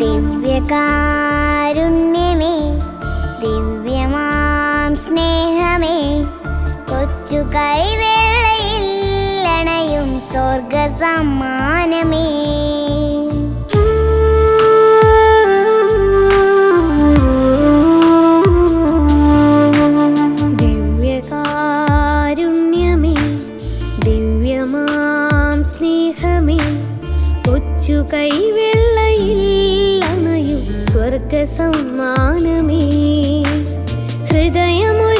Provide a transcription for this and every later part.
ദിവ്യകാരുണ്യമേ ദിവ്യമാം സ്നേഹമേ. കൊച്ചു കൈവേളയിൽ സ്വർഗ സമ്മാനമേ കൊച്ചു സ്വർഗ സമ്മാനമേ ഹൃദയമൊരു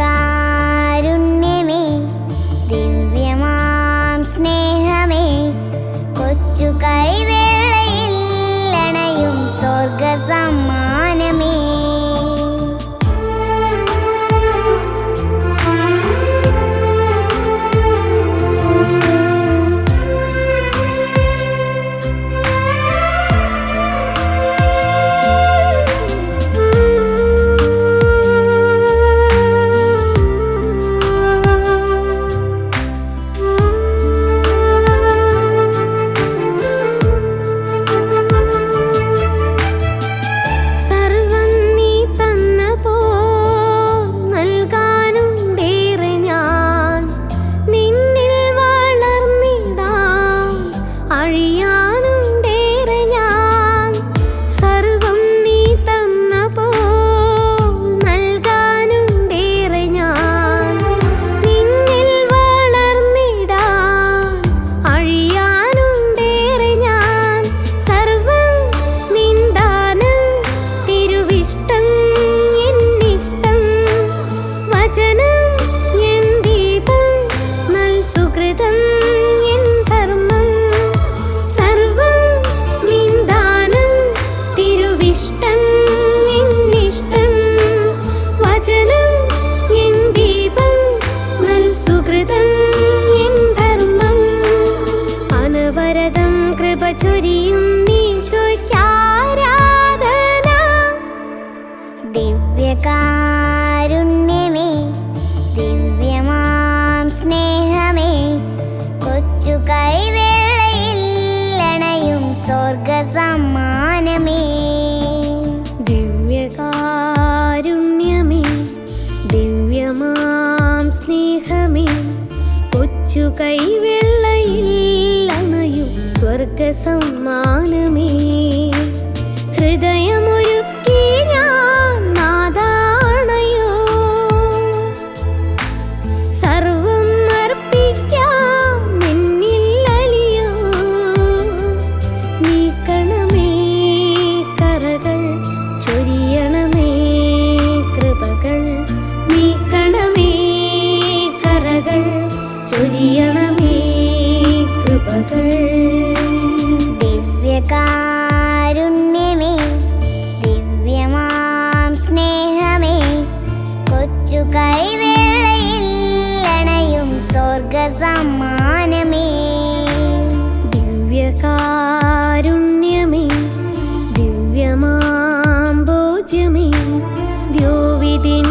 กา ചൊരിയും നീശോയ്ക്കാരാധന ദിവ്യകാരുണ്യമേ ദിവ്യമാം സ്നേഹമേ കൊച്ചു കൈവേളയിൽ സ്വർഗ സമ്മാനമേ ദിവ്യകാരുണ്യമേ ദിവ്യമാം സ്നേഹമേ കൊച്ചു കൈവേള സ്വർഗ സമ്മാനമേ. ഹൃദയമൊരുക്കി ഞാൻ നാദാണയോ. സർവം അർപ്പിക്കാം നിന്നിൽ നീക്കണമേ കറകൾ ചൊരിയണമേ കൃപകൾ നീക്കണമേ കറകൾ ചൊരിയണമേ കൃപകൾ ദിവ്യകാരുണ്യമേ ദിവ്യമാം സ്നേഹമേ. കൊച്ചു കൈവേളയിൽ അണയും സ്വർഗ സമ്മാനമേ ദിവ്യകാരുണ്യമേ ദിവ്യമാം ഭോജ്യമേ ദ്യോവിതിൻ